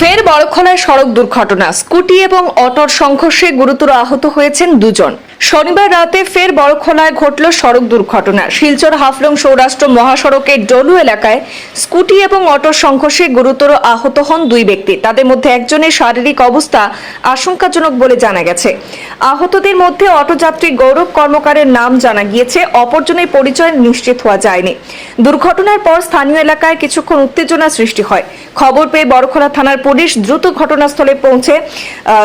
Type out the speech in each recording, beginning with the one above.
ফের বড়খলায় সড়ক দুর্ঘটনা স্কুটি এবং অটোর সংঘর্ষে গুরুতর আহত হয়েছেন দুজন। শনিবার রাতে ফের বড়খলায় ঘটল সড়ক দুর্ঘটনা। শিলচর হাফলং সৌরাষ্ট্র মহাসড়কের ডলু এলাকায় স্কুটি এবং অটোর সংঘর্ষে গুরুতর আহত হন দুই ব্যক্তি। তাদের মধ্যে একজনের শারীরিক অবস্থা আশঙ্কাজনক বলে জানা গেছে। আহতদের মধ্যে অটোযাত্রী গৌরব কর্মকারের নাম জানা গিয়েছে, অপরজনের পরিচয় নিশ্চিত হওয়া যায়নি। দুর্ঘটনার পর স্থানীয় এলাকায় কিছুক্ষণ উত্তেজনা সৃষ্টি হয়। খবর পেয়ে বড়খলা থানার পুলিশ দ্রুত ঘটনাস্থলে পৌঁছে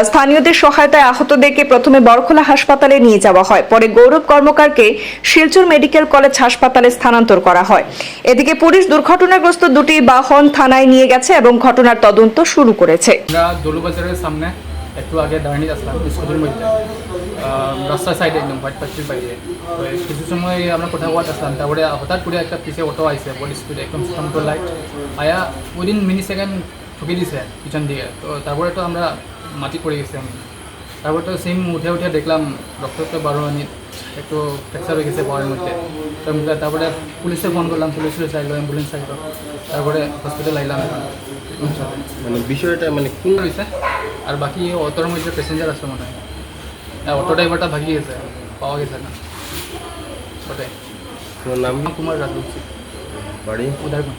স্থানীয়দের সহায়তায় আহতদেরকে প্রথমে বড়খলা হাসপাতালে নিয়ে যাওয়া হয়। পরে গৌরব কর্মকারকে শিলচর মেডিকেল কলেজ হাসপাতালে স্থানান্তর করা হয়। এদিকে পুলিশ দুর্ঘটনাগ্রস্ত দুটি বাহন থানায় নিয়ে গেছে এবং ঘটনার তদন্ত শুরু করেছে। সামনে একটু আগে দাঁড়িয়ে আসলাম স্কুলের মধ্যে। রাস্তার সাইডে একদম হোয়াইট পাত্রির বাইরে। তো কিছু সময় আমরা কোথাও ওয়াট আসলাম। তারপরে হঠাৎ করে একটা পিছে অটো আইসে বডি স্পিড একদম স্ট্রং লাইট আয়া উইদিন মিনি সেকেন্ড ঠুকি দিছে পিছন দিকে। তো তারপরে তো আমরা মাটি পড়ে গেছি। আমি তারপরে তো সিম উঠে উঠে দেখলাম ডক্টর তো বারো মিনিট একটু ফ্র্যাকচার হয়ে গেছে পাওয়ার মধ্যে। তারপরে পুলিশে ফোন করলাম পুলিশ চাইলো অ্যাম্বুলেন্স চাইলো। তারপরে হসপিটাল আইলাম এখন। মানে বিষয়টা মানে কোন রয়েছে আর বাকি অটোর মধ্যে প্যাসেঞ্জার আছে মনে হয়। অটো ড্রাইভারটা ভাগি গেছে পাওয়া গেছে না। ওটাই। নাম কুমার রাজবংশী। বাড়ি? উদারগুন